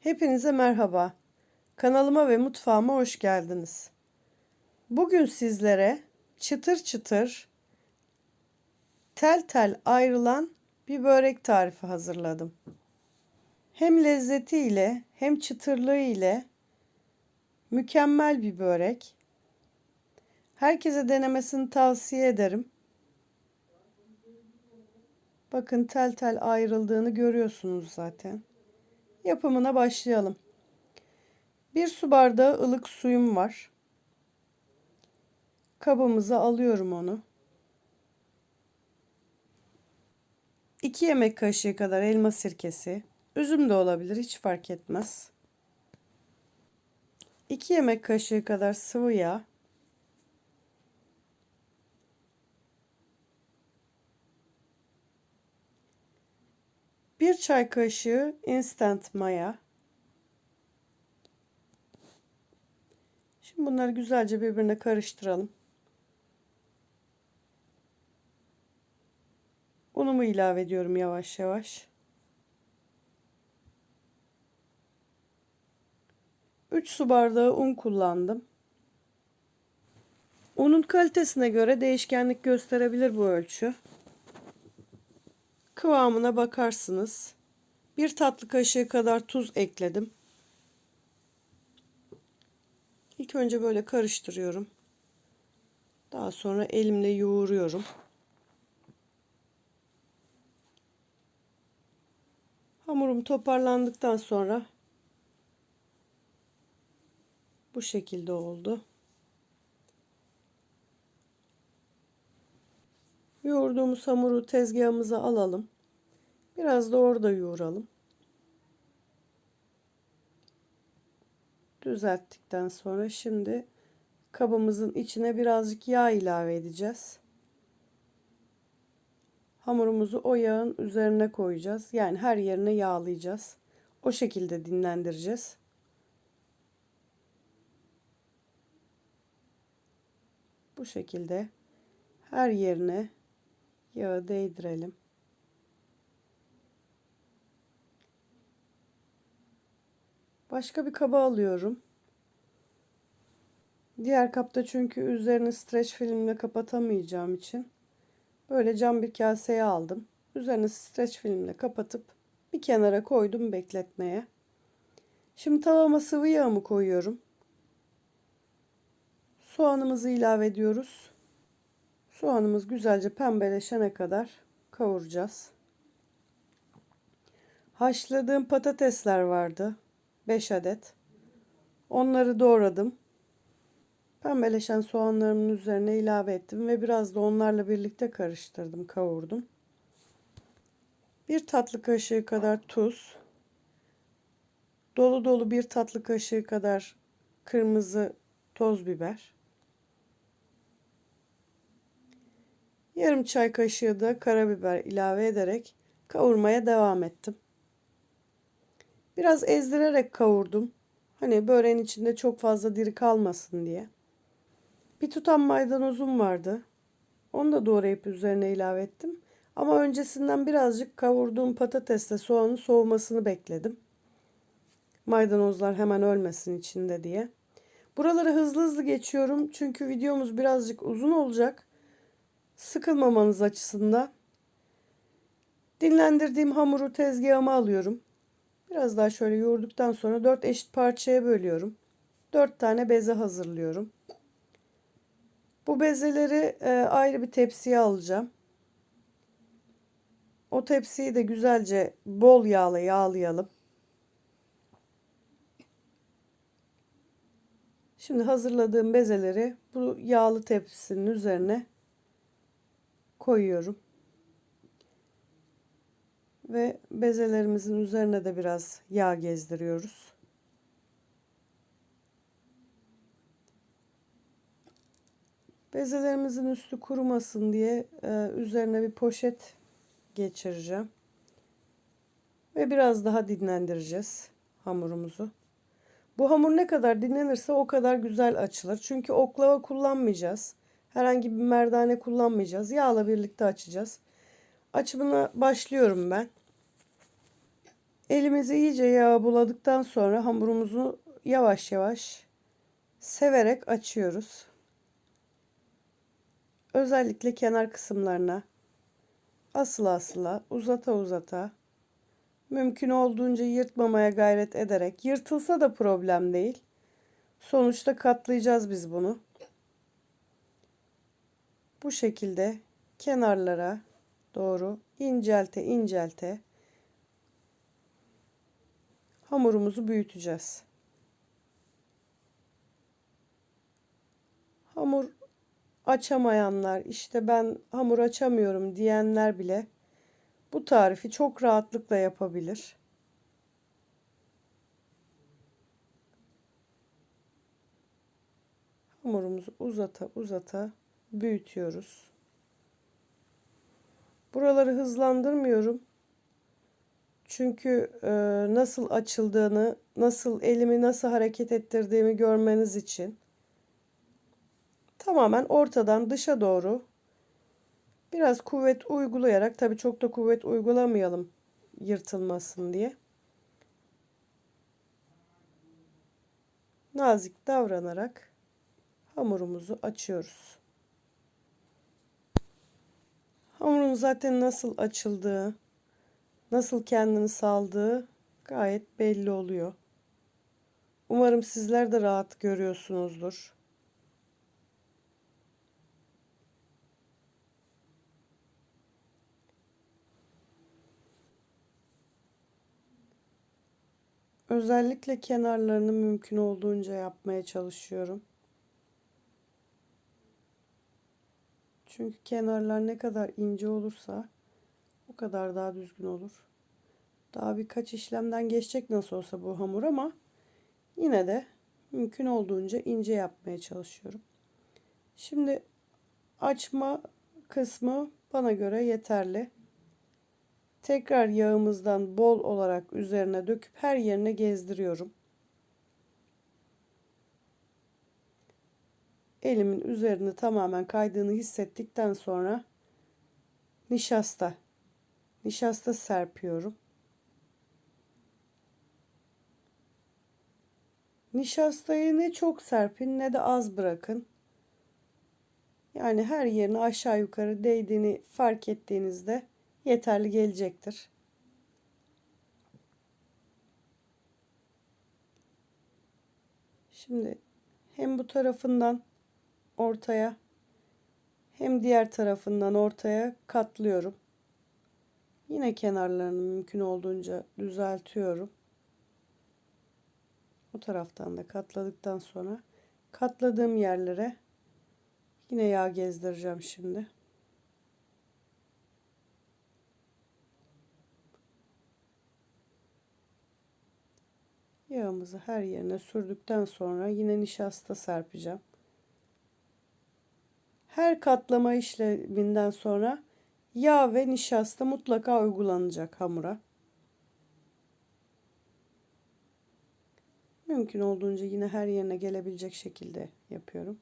Hepinize merhaba. Kanalıma ve mutfağıma hoş geldiniz. Bugün sizlere çıtır çıtır tel tel ayrılan bir börek tarifi hazırladım. Hem lezzetiyle hem çıtırlığı ile mükemmel bir börek. Herkese denemesini tavsiye ederim. Bakın tel tel ayrıldığını görüyorsunuz zaten. Yapımına başlayalım. Bir su bardağı ılık suyum var. Kabımıza alıyorum onu. 2 yemek kaşığı kadar elma sirkesi. Üzüm de olabilir hiç fark etmez. 2 yemek kaşığı kadar sıvı yağ. Bir çay kaşığı instant maya. Şimdi bunları güzelce birbirine karıştıralım. Unumu ilave ediyorum yavaş yavaş. 3 su bardağı un kullandım. Unun kalitesine göre değişkenlik gösterebilir bu ölçü. Kıvamına bakarsınız. Bir tatlı kaşığı kadar tuz ekledim. İlk önce böyle karıştırıyorum. Daha sonra elimle yoğuruyorum. Hamurum toparlandıktan sonra bu şekilde oldu. Yoğurduğumuz hamuru tezgahımıza alalım. Biraz da orada yoğuralım. Düzelttikten sonra şimdi kabımızın içine birazcık yağ ilave edeceğiz. Hamurumuzu o yağın üzerine koyacağız. Yani her yerine yağlayacağız. O şekilde dinlendireceğiz. Bu şekilde her yerine yağı değdirelim. Başka bir kaba alıyorum. Diğer kapta çünkü üzerini streç filmle kapatamayacağım için böyle cam bir kaseye aldım. Üzerini streç filmle kapatıp bir kenara koydum bekletmeye. Şimdi tavama sıvı yağımı koyuyorum. Soğanımızı ilave ediyoruz. Soğanımız güzelce pembeleşene kadar kavuracağız. Haşladığım patatesler vardı. 5 adet. Onları doğradım. Pembeleşen soğanlarımın üzerine ilave ettim ve biraz da onlarla birlikte karıştırdım, kavurdum. Bir tatlı kaşığı kadar tuz. Dolu dolu bir tatlı kaşığı kadar kırmızı toz biber. Yarım çay kaşığı da karabiber ilave ederek kavurmaya devam ettim. Biraz ezdirerek kavurdum. Hani böreğin içinde çok fazla diri kalmasın diye. Bir tutam maydanozum vardı. Onu da doğrayıp üzerine ilave ettim. Ama öncesinden birazcık kavurduğum patatesle soğanın soğumasını bekledim. Maydanozlar hemen ölmesin içinde diye. Buraları hızlı hızlı geçiyorum. Çünkü videomuz birazcık uzun olacak. Sıkılmamanız açısından. Dinlendirdiğim hamuru tezgahıma alıyorum. Biraz daha şöyle yoğurduktan sonra 4 eşit parçaya bölüyorum. 4 tane beze hazırlıyorum. Bu bezeleri e, ayrı bir tepsiye alacağım. O tepsiyi de güzelce bol yağla yağlayalım. Şimdi hazırladığım bezeleri bu yağlı tepsinin üzerine koyuyorum. Ve bezelerimizin üzerine de biraz yağ gezdiriyoruz. Bezelerimizin üstü kurumasın diye e, üzerine bir poşet geçireceğim. Ve biraz daha dinlendireceğiz hamurumuzu. Bu hamur ne kadar dinlenirse o kadar güzel açılır. Çünkü oklava kullanmayacağız. Herhangi bir merdane kullanmayacağız. Yağla birlikte açacağız. Açımına başlıyorum ben. Elimizi iyice yağa buladıktan sonra hamurumuzu yavaş yavaş severek açıyoruz. Özellikle kenar kısımlarına asıla asıla uzata uzata mümkün olduğunca yırtmamaya gayret ederek yırtılsa da problem değil. Sonuçta katlayacağız biz bunu. Bu şekilde kenarlara doğru incelte incelte hamurumuzu büyüteceğiz. Hamur açamayanlar, işte ben hamur açamıyorum diyenler bile bu tarifi çok rahatlıkla yapabilir. Hamurumuzu uzata uzata büyütüyoruz. Buraları hızlandırmıyorum. Çünkü e, nasıl açıldığını, nasıl elimi nasıl hareket ettirdiğimi görmeniz için tamamen ortadan dışa doğru biraz kuvvet uygulayarak tabi çok da kuvvet uygulamayalım yırtılmasın diye. Nazik davranarak hamurumuzu açıyoruz. Hamurun zaten nasıl açıldığı, nasıl kendini saldığı gayet belli oluyor. Umarım sizler de rahat görüyorsunuzdur. Özellikle kenarlarını mümkün olduğunca yapmaya çalışıyorum. Çünkü kenarlar ne kadar ince olursa o kadar daha düzgün olur. Daha birkaç işlemden geçecek nasıl olsa bu hamur ama yine de mümkün olduğunca ince yapmaya çalışıyorum. Şimdi açma kısmı bana göre yeterli. Tekrar yağımızdan bol olarak üzerine döküp her yerine gezdiriyorum. Elimin üzerine tamamen kaydığını hissettikten sonra nişasta nişasta serpiyorum. Nişastayı ne çok serpin ne de az bırakın. Yani her yerine aşağı yukarı değdiğini fark ettiğinizde yeterli gelecektir. Şimdi hem bu tarafından ortaya hem diğer tarafından ortaya katlıyorum. Yine kenarlarını mümkün olduğunca düzeltiyorum. Bu taraftan da katladıktan sonra katladığım yerlere yine yağ gezdireceğim şimdi. Yağımızı her yerine sürdükten sonra yine nişasta serpeceğim. Her katlama işleminden sonra yağ ve nişasta mutlaka uygulanacak hamura. Mümkün olduğunca yine her yerine gelebilecek şekilde yapıyorum.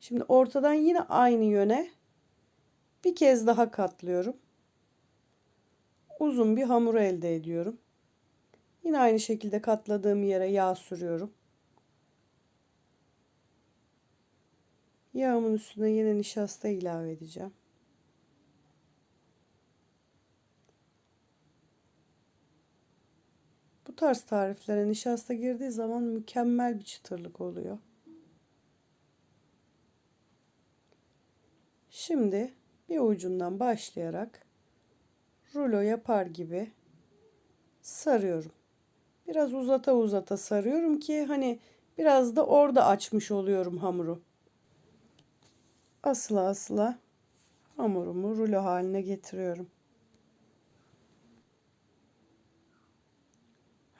Şimdi ortadan yine aynı yöne bir kez daha katlıyorum. Uzun bir hamur elde ediyorum. Yine aynı şekilde katladığım yere yağ sürüyorum. Yağımın üstüne yine nişasta ilave edeceğim. Bu tarz tariflere nişasta girdiği zaman mükemmel bir çıtırlık oluyor. Şimdi bir ucundan başlayarak rulo yapar gibi sarıyorum. Biraz uzata uzata sarıyorum ki hani biraz da orada açmış oluyorum hamuru. Asla asla hamurumu rulo haline getiriyorum.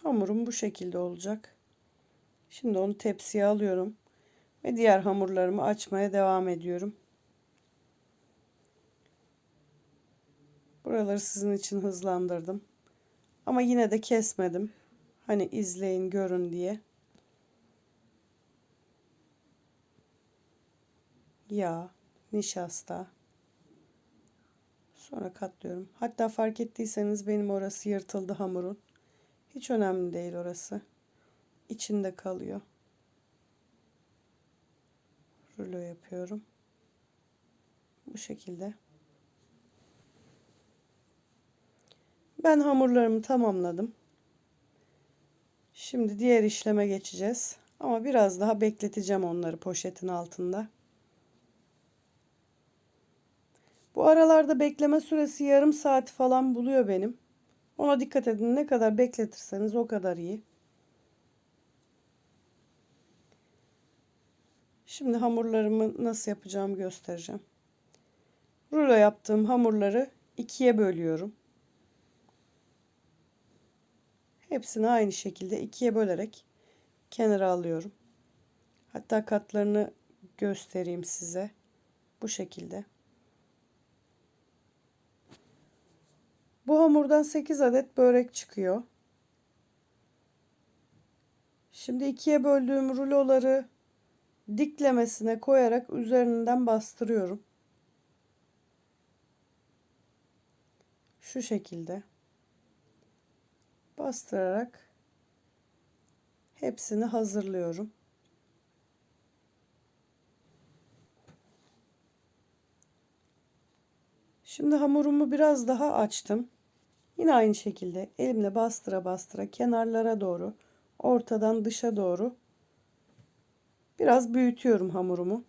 Hamurum bu şekilde olacak. Şimdi onu tepsiye alıyorum ve diğer hamurlarımı açmaya devam ediyorum. Buraları sizin için hızlandırdım. Ama yine de kesmedim. Hani izleyin, görün diye. Yağ, nişasta. Sonra katlıyorum. Hatta fark ettiyseniz benim orası yırtıldı hamurun. Hiç önemli değil orası. İçinde kalıyor. Rulo yapıyorum. Bu şekilde. Ben hamurlarımı tamamladım. Şimdi diğer işleme geçeceğiz. Ama biraz daha bekleteceğim onları poşetin altında. Bu aralarda bekleme süresi yarım saat falan buluyor benim. Ona dikkat edin. Ne kadar bekletirseniz o kadar iyi. Şimdi hamurlarımı nasıl yapacağımı göstereceğim. Rulo yaptığım hamurları ikiye bölüyorum. Hepsini aynı şekilde ikiye bölerek kenara alıyorum. Hatta katlarını göstereyim size. Bu şekilde. Bu hamurdan 8 adet börek çıkıyor. Şimdi ikiye böldüğüm ruloları diklemesine koyarak üzerinden bastırıyorum. Şu şekilde bastırarak hepsini hazırlıyorum. Şimdi hamurumu biraz daha açtım. Yine aynı şekilde elimle bastıra bastıra kenarlara doğru, ortadan dışa doğru biraz büyütüyorum hamurumu.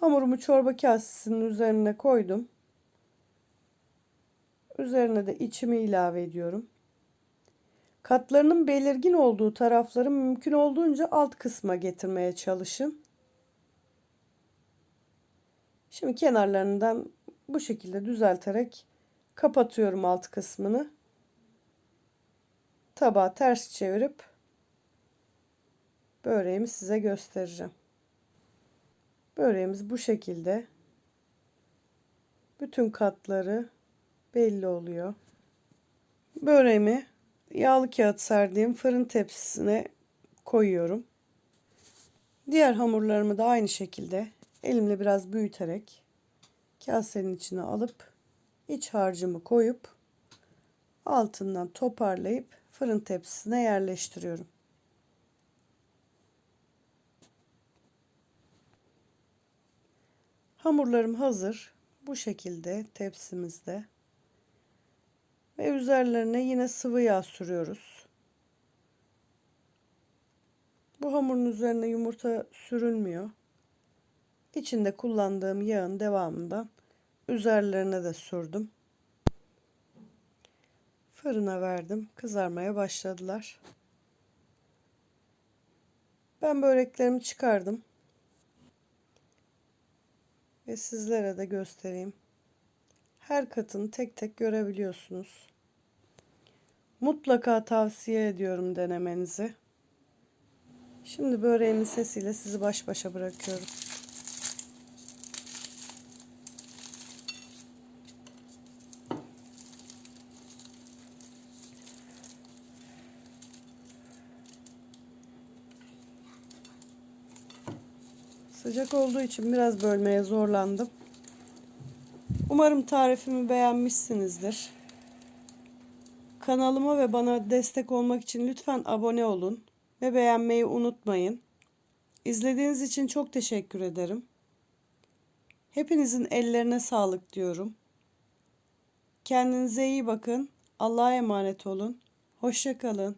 Hamurumu çorba kasesinin üzerine koydum. Üzerine de içimi ilave ediyorum. Katlarının belirgin olduğu tarafları mümkün olduğunca alt kısma getirmeye çalışın. Şimdi kenarlarından bu şekilde düzelterek kapatıyorum alt kısmını. Tabağı ters çevirip böreğimi size göstereceğim. Böreğimiz bu şekilde. Bütün katları belli oluyor. Böreğimi yağlı kağıt serdiğim fırın tepsisine koyuyorum. Diğer hamurlarımı da aynı şekilde elimle biraz büyüterek kasenin içine alıp iç harcımı koyup altından toparlayıp fırın tepsisine yerleştiriyorum. Hamurlarım hazır. Bu şekilde tepsimizde. Ve üzerlerine yine sıvı yağ sürüyoruz. Bu hamurun üzerine yumurta sürülmüyor. İçinde kullandığım yağın devamından üzerlerine de sürdüm. Fırına verdim. Kızarmaya başladılar. Ben böreklerimi çıkardım. Ve sizlere de göstereyim. Her katını tek tek görebiliyorsunuz. Mutlaka tavsiye ediyorum denemenizi. Şimdi böreğimin sesiyle sizi baş başa bırakıyorum. Sıcak olduğu için biraz bölmeye zorlandım. Umarım tarifimi beğenmişsinizdir. Kanalıma ve bana destek olmak için lütfen abone olun ve beğenmeyi unutmayın. İzlediğiniz için çok teşekkür ederim. Hepinizin ellerine sağlık diyorum. Kendinize iyi bakın. Allah'a emanet olun. Hoşça kalın.